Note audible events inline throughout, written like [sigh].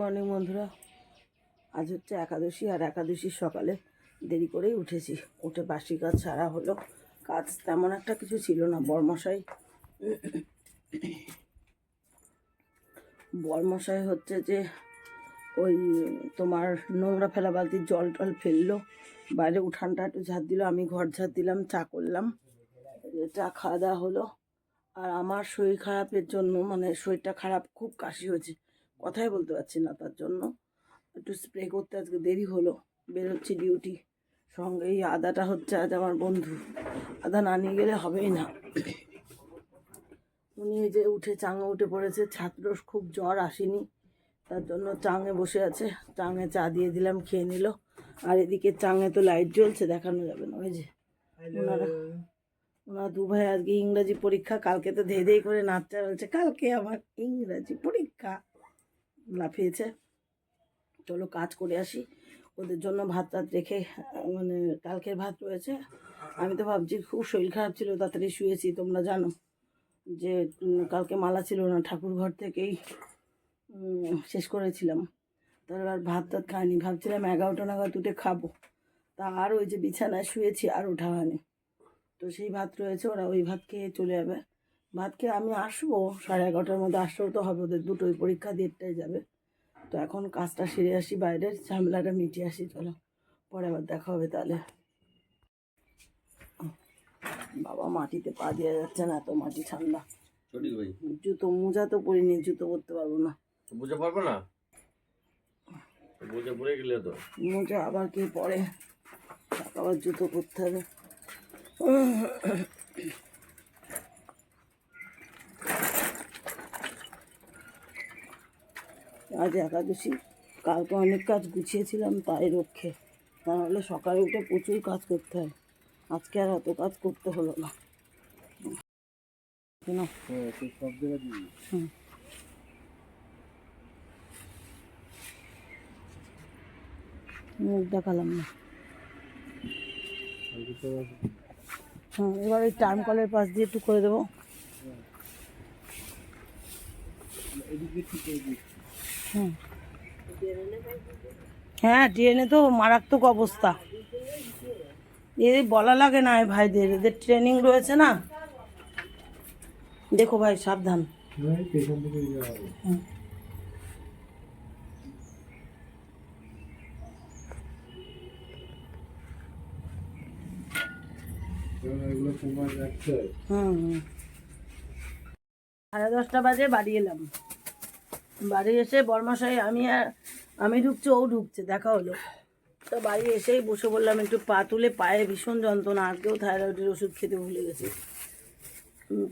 Morning বন্ধুরা। আজ হচ্ছে একাদশী আর একাদশীর সকালে দেরি করেই উঠেছি। উঠে বাসি কাজ ছাড়া হলো। কাজ তেমন একটা কিছু ছিল না। বরমশাই বরমশাই হচ্ছে যে ওই তোমার নোংরা ফেলা বালতির জল টল ফেলল। বাইরে উঠানটা একটু ঝাড় দিল। আমি ঘর ঝাড় দিলাম, চা করলাম। চা খাওয়া দাওয়া হলো। আর আমার শরীর খারাপের জন্য মানে শরীরটা খারাপ, খুব কাশি হয়েছে। কথাই বলতে পারছি না তার জন্য। একটু স্প্রে করতে আজকে দেরি হলো। বেরোচ্ছি ডিউটি সঙ্গে এই আদাটা হচ্ছে আজ আমার বন্ধু। আদা না নিয়ে গেলে হবেই না। উনি এই যে উঠে চাঙে উঠে পড়েছে। ছাত্র খুব জ্বর আসেনি। তার জন্য চাঙে বসে আছে। চাঙে চা দিয়ে দিলাম খেয়ে নিল। আর এদিকে চাঙে তো লাইট জ্বলছে দেখানো যাবে না। ওই যে ওনারা ওনার দু ভাই আজকে ইংরাজি পরীক্ষা কালকে তো ধেয়ে ধেয়ে করে নাচটা বলছে কালকে আমার ইংরাজি পরীক্ষা। লাফিয়েছে। চলো কাজ করে আসি। ওদের জন্য ভাত টাত রেখে মানে কালকের ভাত রয়েছে। আমি তো ভাবছি খুব শরীর খারাপ ছিল, তাড়াতাড়ি শুয়েছি, তোমরা জানো। যে কালকে মালা ছিল না, ঠাকুর ঘর থেকেই শেষ করেছিলাম। তারপর ভাত টাত খাইনি। ভাবছিলাম এগারোটা নাগাদ উঠে খাব। তা আর ওই যে বিছানায় শুয়েছি, আর ওঠা হয়নি। তো সেই ভাত রয়েছে, ওরা ওই ভাত খেয়ে চলে যাবে। ভাত খেয়ে আমি আসব সাড়ে এগারোটার মধ্যে আসলেও তো হবে ওদের দুটোই পরীক্ষা দেড়টায় যাবে। তো এখন কাজটা সেরে আসি বাইরের ঝামেলাটা মিটিয়ে আসি চলো। পরে আবার দেখা হবে তাহলে। বাবা মাটিতে পা দেওয়া যাচ্ছে না এত মাটি ঠান্ডা। জুতো মোজা তো পরিনি জুতো পরতে পারব না। বুঝে পারব না? বুঝে পড়ে গেলে তো। মোজা আবার কে পরে? আবার জুতো পরতে হবে। আজ একাদশী। কালকে অনেক কাজ গুছিয়েছিলাম তাই রক্ষে। তাহলে সকালে উঠে প্রচুর কাজ করতে হয়। আজকে আর অত কাজ করতে হলো না। হুম। মুখ দেখালাম না। হ্যাঁ এবার ওই টাইম কলের পাশ দিয়ে একটু করে দেবো। হুম হ্যাঁ ট্রেনে তো মারাত্মক অবস্থা। এদের বলা লাগে না ভাইদের, এদের ট্রেনিং রয়েছে না। দেখো ভাই, সাবধান। সাড়ে দশটা বাজে বাড়ি এলাম। বাড়ি এসে বর্মাশাই, আমি আর, আমি ঢুকছি, ও ঢুকছে, দেখা হলো। তো বাড়ি এসেই বসে বললাম, একটু পা তুলে পায়ে ভীষণ যন্ত্রণা, আজকেও থাইরয়েডের ওষুধ খেতে ভুলে গেছি।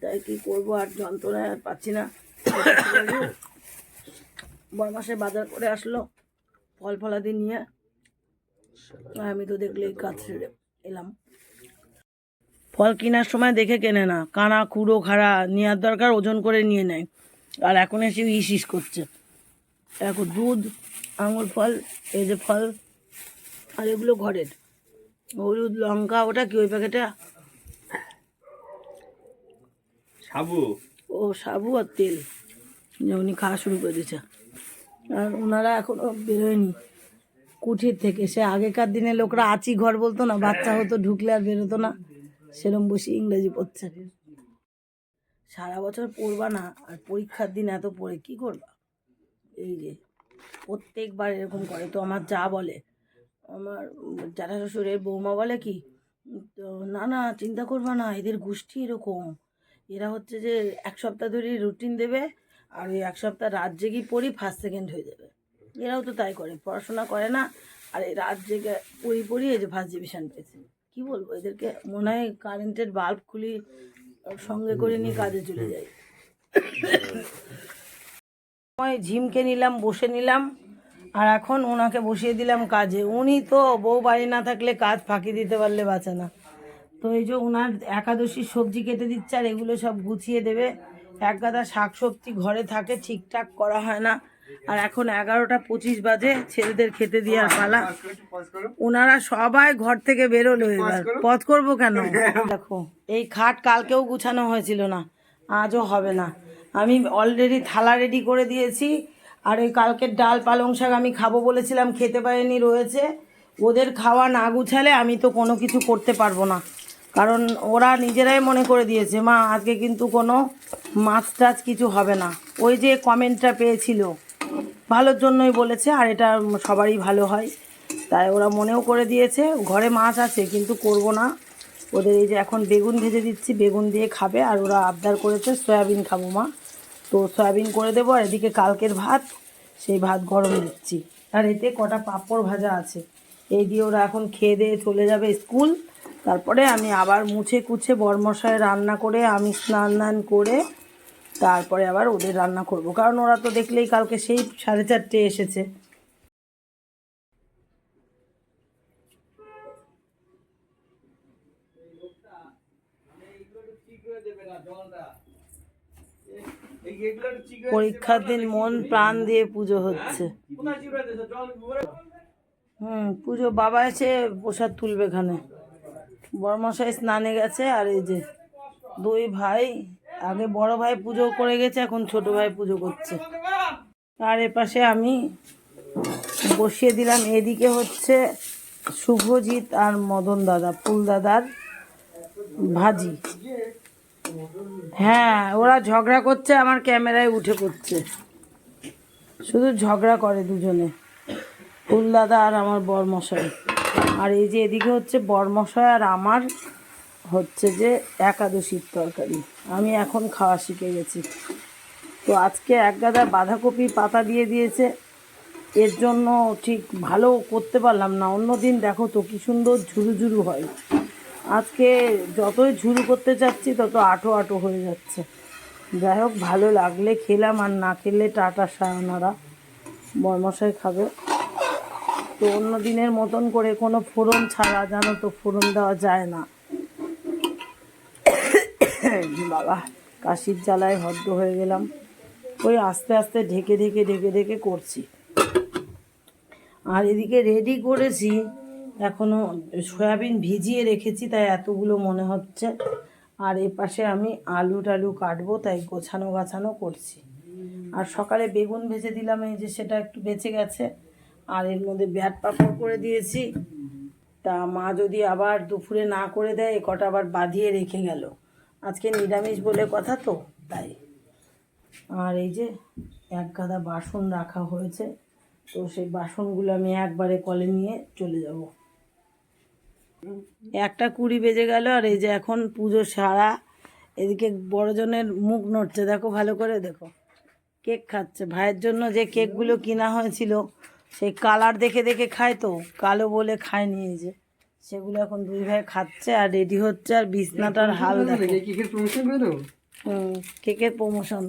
তাই কি করব, আর যন্ত্রণায় আর পাচ্ছি না। বরমাসে বাজার করে আসলো, ফল ফলাদি নিয়ে। আমি তো দেখলেই কাজ ছেড়ে এলাম। ফল কেনার সময় দেখে কেনে না, কানা কুড়ো খাড়া নেওয়ার দরকার, ওজন করে নিয়ে নেয়। আর এখন এসে ইস ইস করছে। এখন দুধ আঙুর ফল এই যে ফল আর এগুলো ঘরের। হলুদ লঙ্কা ওটা কি ওই প্যাকেটে? সাবু? ও সাবু আর তেল। উনি খাওয়া শুরু করে দিয়েছে। আর ওনারা এখনও বেরোয়নি। কুঠির থেকে। সে আগেকার দিনে লোকরা আচি ঘর বলতো না বাচ্চা হতো ঢুকলে আর বেরোতো না। সেরম বসে ইংরেজি পড়ছে। সারা বছর পড়বা না আর পরীক্ষার দিন এত পড়ে, কি করবা? এই যে, প্রত্যেকবার এরকম করে। তো আমার যা বলে, আমার জ্যাঠা শ্বশুরের বৌমা বলে কি, তো না না, চিন্তা করবা না, এদের গোষ্ঠী এরকম। এরা হচ্ছে যে এক সপ্তাহ ধরে রুটিন দেবে আর ওই এক সপ্তাহ রাত জেগেই পড়ি ফার্স্ট সেকেন্ড হয়ে যাবে। এরাও তো তাই করে, পড়াশোনা করে না আর এই রাত জেগে পড়ি পড়ি এই যে ফার্স্ট ডিভিশন পেয়েছে। কী বলব, এদেরকে মনে হয় কারেন্টের বাল্ব খুলি সঙ্গে করে নিয়ে কাজে চলে যাই। সময় ঝিমকে নিলাম বসে নিলাম আর এখন ওনাকে বসিয়ে দিলাম কাজে। উনি তো বউ বাড়ি না থাকলে কাজ ফাঁকি দিতে পারলে বাঁচে না। তো এই যে ওনার একাদশীর সবজি কেটে দিচ্ছে আর এগুলো সব গুছিয়ে দেবে। এক গাদা শাক সবজি ঘরে থাকে ঠিকঠাক করা হয় না। আর এখন এগারোটা পঁচিশ বাজে ছেলেদের খেতে দেওয়ার পালা। ওনারা সবাই ঘর থেকে বেরোলো এবার। পথ করব কেন? [laughs] দেখো এই খাট কালকেও গুছানো হয়েছিল না আজও হবে না। আমি অলরেডি থালা রেডি করে দিয়েছি আর ওই কালকের ডাল পালং শাক আমি খাব বলেছিলাম খেতে পারিনি রয়েছে। ওদের খাওয়া না গুছালে আমি তো কোনো কিছু করতে পারব না। কারণ ওরা নিজেরাই মনে করে দিয়েছে মা আজকে কিন্তু কোনো মাছ টাছ কিছু হবে না। ওই যে কমেন্টটা পেয়েছিল। ভালোর জন্যই বলেছে, আর এটা সবারই ভালো হয়। তাই ওরা মনেও করে দিয়েছে, ঘরে মাছ আছে, কিন্তু করব না। ওদের এই যে এখন বেগুন ভেজে দিচ্ছি, বেগুন দিয়ে খাবে, আর ওরা আবদার করেছে সয়াবিন খাব মা। তো সয়াবিন করে দেবো, আর এদিকে কালকের ভাত, সেই ভাত গরম দিচ্ছি। আর এতে কটা পাঁপড় ভাজা আছে। এই দিয়ে ওরা এখন খেয়ে দিয়ে চলে যাবে স্কুল। তারপরে আমি আবার মুছে কুছে বরমশায় রান্না করে, আমি স্নান করে তারপরে আবার ওদের রান্না করব। কারণ ওরা তো দেখলেই কালকে সেই সাড়ে চারটে এসেছে। পরীক্ষার দিন মন প্রাণ দিয়ে পুজো হচ্ছে। হুম, পুজো বাবা এসে প্রসাদ তুলবে এখানে। বড়মশাই স্নানে গেছে আর এই যে দুই ভাই আগে বড় ভাই পুজো করে গেছে, এখন ছোট ভাই পুজো করছে। আর এপাশে আমি বসিয়ে দিলাম, এদিকে হচ্ছে শুভজিৎ আর মদন দাদা, ফুল দাদার ভাজি। হ্যাঁ ওরা ঝগড়া করছে, আমার ক্যামেরায় উঠে পড়ছে। শুধু ঝগড়া করে দুজনে, ফুল দাদা আর আমার বরমশাই। আর এই যে এদিকে হচ্ছে বরমশাই আর আমার হচ্ছে যে একাদশীর তরকারি। আমি এখন খাওয়া শিখে গেছি। তো আজকে এক গাদা বাঁধাকপি পাতা দিয়ে দিয়েছে। এর জন্য ঠিক ভালো করতে পারলাম না। অন্য দিন দেখো তো কি সুন্দর ঝুরু ঝুরু হয়। আজকে যতই ঝুরু করতে চাচ্ছি, তত আটো আটো হয়ে যাচ্ছে। যাই হোক, ভালো লাগলে খেলাম আর না খেলে টাটা সায়নারা। বরমশাই খাবে। তো অন্য দিনের মতন করে কোনো ফোড়ন ছাড়া জানো তো ফোড়ন দেওয়া যায় না। [coughs] বাবা, কাশির জ্বালায় হদ্দ হয়ে গেলাম। ওই আস্তে আস্তে ঢেকে ঢেকে ঢেকে ঢেকে করছি। আর এদিকে রেডি করেছি এখনও সয়াবিন ভিজিয়ে রেখেছি, তাই এতগুলো মনে হচ্ছে। আর এ পাশে আমি আলু টালু কাটবো, তাই গোছানো গাছানো করছি। আর সকালে বেগুন ভেজে দিলাম, এই যে সেটা একটু বেঁচে গেছে। আর এর মধ্যে ব্যাট পাপড় করে দিয়েছি। তা মা যদি আবার দুপুরে না করে দেয়, এ কটা আবার বাঁধিয়ে রেখে গেল। আজকে নিরামিষ বলে কথা তো, তাই। আর এই যে এক গাদা বাসন রাখা হয়েছে, তো সেই বাসনগুলো আমি একবারে কলে নিয়ে চলে যাব। একটা কুড়ি বেজে গেল, আর এই যে এখন পুজো সারা, এদিকে বড়জনের মুখ নড়ছে, দেখো ভালো করে, দেখো। কেক খাচ্ছে, ভাইয়ের জন্য যে কেকগুলো কিনা হয়েছিল, সেই কালার দেখে দেখে খায় তো, কালো বলে খায় নিয়ে যে। সেগুলো এখন দুই ভাই খাচ্ছে আর রেডি হচ্ছে আর বিছনাটার হাল হুম কেকের প্রমোশন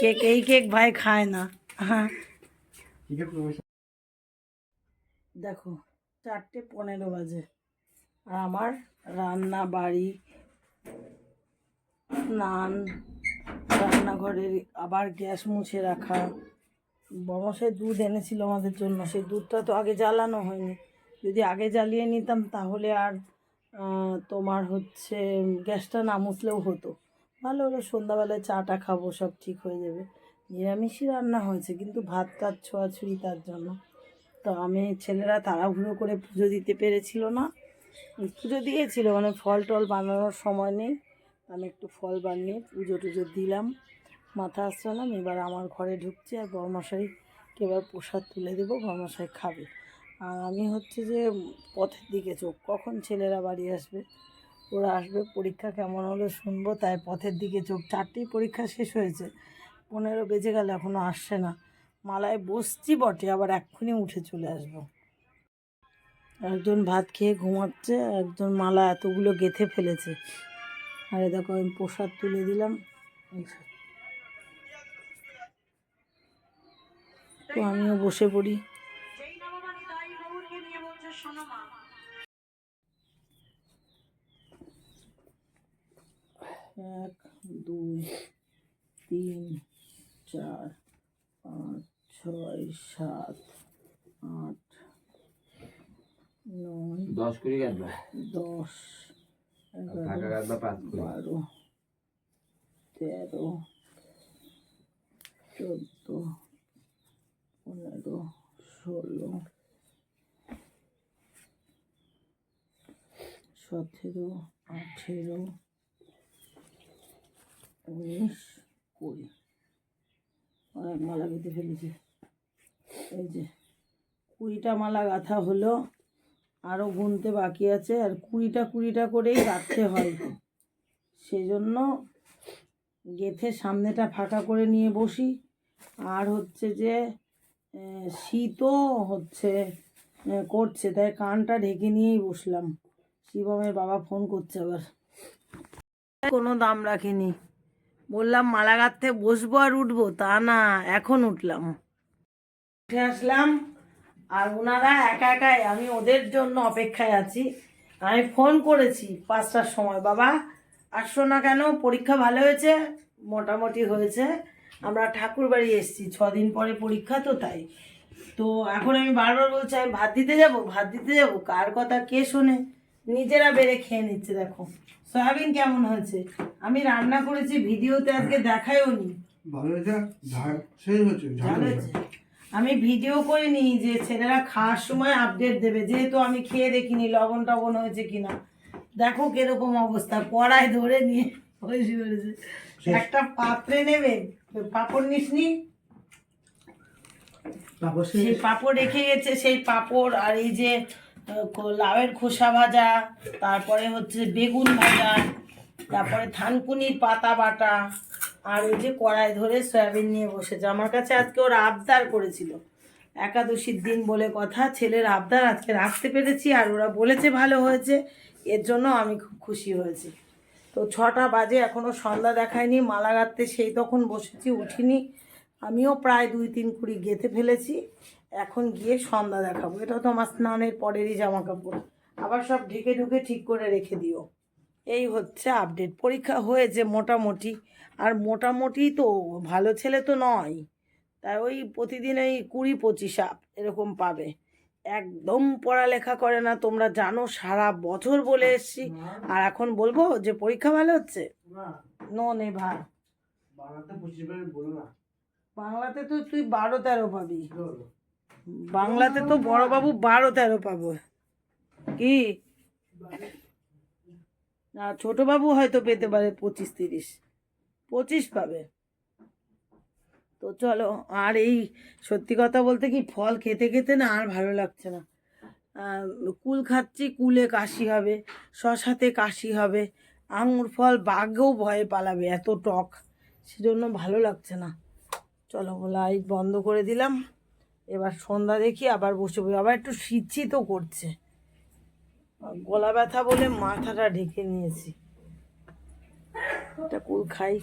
কেক এই কেক ভাই খায় না। হ্যাঁ দেখো চারটে পনেরো বাজে। আর আমার রান্না বাড়ি স্নান রান্নাঘরের আবার গ্যাস মুছে রাখা। বমসে দুধ এনেছিল আমাদের জন্য সেই দুধটা তো আগে জ্বালানো হয়নি। যদি আগে জ্বালিয়ে নিতাম তাহলে আর তোমার হচ্ছে গ্যাসটা না মুছলেও হতো। ভালো হলো, সন্ধ্যাবেলায় চাটা খাব, সব ঠিক হয়ে যাবে। নিরামিষই রান্না হয়েছে, কিন্তু ভাত টাত ছোঁয়াছুঁয়ি তার জন্য। তো আমি, ছেলেরা তাড়াহুড়ো করে পুজো দিতে পেরেছিল না। পুজো দিয়েছিল মানে ফল টল বানানোর সময় নেই। আমি একটু ফল বানিয়ে পুজো টুজো দিলাম, মাথা আসলাম এবার আমার ঘরে ঢুকছি আর বরমশাইকে এবার প্রসাদ তুলে দেবো, বরমশাই খাবে। আর আমি হচ্ছে যে পথের দিকে চোখ, কখন ছেলেরা বাড়ি আসবে? ওরা আসবে, পরীক্ষা কেমন হলো শুনব, তাই পথের দিকে চোখ। চারটেই পরীক্ষা শেষ হয়েছে, পনেরো বেজে গেল এখনও আসছে না। মালায় বসছি বটে, আবার এক্ষুনি উঠে চলে আসব। একজন ভাত খেয়ে ঘুমাচ্ছে, একজন মালা এতগুলো গেথে ফেলেছে। আর দেখো, আমি প্রসাদ তুলে দিলাম। তো আমিও বসে পড়ি। এক দুই তিন চার পাঁচ ছয় সাত আট নয় দশ কুড়ি গাদবা দশ বারো তেরো চোদ্দ ষোলো সতেরো, আঠেরো, উনিশ, কুড়ি। অনেক মালা গেঁথে ফেলেছি। এই যে, কুড়িটা মালা গাঁথা হলো আরও গুনতে বাকি আছে, আর কুড়িটা কুড়িটা করেই গাঁথতে হয়। সেই জন্য গেথে সামনেটা ফাঁকা করে নিয়ে বসি। আর হচ্ছে যে শীতও হচ্ছে করছে, তাই কানটা ঢেকে নিয়েই বসলাম। শিবমের বাবা ফোন করছে আবার। কোনো দাম রাখিনি। বললাম, মালা গাঁথতে বসবো আর উঠবো? তা না, এখন উঠলাম। উঠে আসলাম, আর ওনারা একা একাই, আমি ওদের জন্য অপেক্ষায় আছি। আমি ফোন করেছি পাঁচটার সময়, বাবা, আসছো না কেন? পরীক্ষা ভালো হয়েছে? মোটামুটি হয়েছে। আমরা ঠাকুর বাড়ি এসেছি ছদিন পরে পরীক্ষা তো তাই। তো এখন আমি বারবার বলছি, আমি ভাত দিতে যাব? ভাত দিতে যাব? কার কথা কে শোনে? নিজেরা বেড়ে খেয়ে নিচ্ছে দেখো। সয়াবিন কেমন হয়েছে? আমি রান্না করেছি ভিডিওতে আজকে দেখাইও নি? আমি ভিডিও করে নিই যে ছেলেরা খাওয়ার সময় আপডেট দেবে যেহেতু আমি খেয়ে দেখিনি লবণ টবণ হয়েছে কিনা। দেখো কীরকম অবস্থা কড়াই ধরে নিয়ে একটা পাত্রে নেবে পাপড় নিসনি? সেই পাপড় রেখে গেছে সেই পাপড় আর এই যে লাউয়ের খোসা ভাজা, তারপরে হচ্ছে বেগুন ভাজা, তারপরে থানকুনির পাতা বাটা, আর ওই যে কড়াই ধরে সয়াবিন নিয়ে বসেছে। আমার কাছে আজকে ওর আবদার করেছিল। একাদশীর দিন বলে কথা, ছেলের আবদার আজকে রাখতে পেরেছি, আর ওরা বলেছে ভালো হয়েছে, এর জন্য আমি খুব খুশি হয়েছি। তো ছটা বাজে এখনও সন্ধ্যা দেখায়নি, মালা গাঁথতে সেই তখন বসেছি, উঠিনি। আমিও প্রায় দুই তিন কুড়ি গেঁথে ফেলেছি। এখন গিয়ে সন্ধ্যা দেখাবো। এটা তো আমার স্নানের পরেরই জামা কাপড় আবার সব ঢেকে ঢুকে ঠিক করে রেখে দিও। এই হচ্ছে আপডেট পরীক্ষা হয়েছে মোটামুটি। আর মোটামুটি তো ভালো ছেলে তো নয়। তাই ওই প্রতিদিন ওই কুড়ি পঁচিশ আপ এরকম পাবে। একদম পড়ালেখা করে না। তোমরা জানো সারা বছর বলে এসছি। আর এখন বলব যে পরীক্ষা ভালো হচ্ছে? না। নো নে ভাই বাংলাতে পঁচিশ বলো না বাংলাতে তো তুই বারো তেরো পাবি। বাংলাতে তো বড়বাবু বারো তেরো পাবো। কি? না ছোটবাবু হয়তো পেতে পারে পঁচিশ তিরিশ। পঁচিশ পাবে। তো চলো আর এই সত্যি কথা বলতে কি ফল খেতে খেতে না আর ভালো লাগছে না। কুল খাচ্ছি কুলে কাশি হবে শশাতে কাশি হবে। আঙুর ফল বাঘেও ভয়ে পালাবে এত টক। সেজন্য ভালো লাগছে না। চলো লাইট বন্ধ করে দিলাম। এবার সন্ধ্যা দেখি আবার বসে বসে আবার একটু শীত করছে। গলা ব্যথা বলে মাথাটা ঢেকে নিয়েছি। একটা কুল খাই।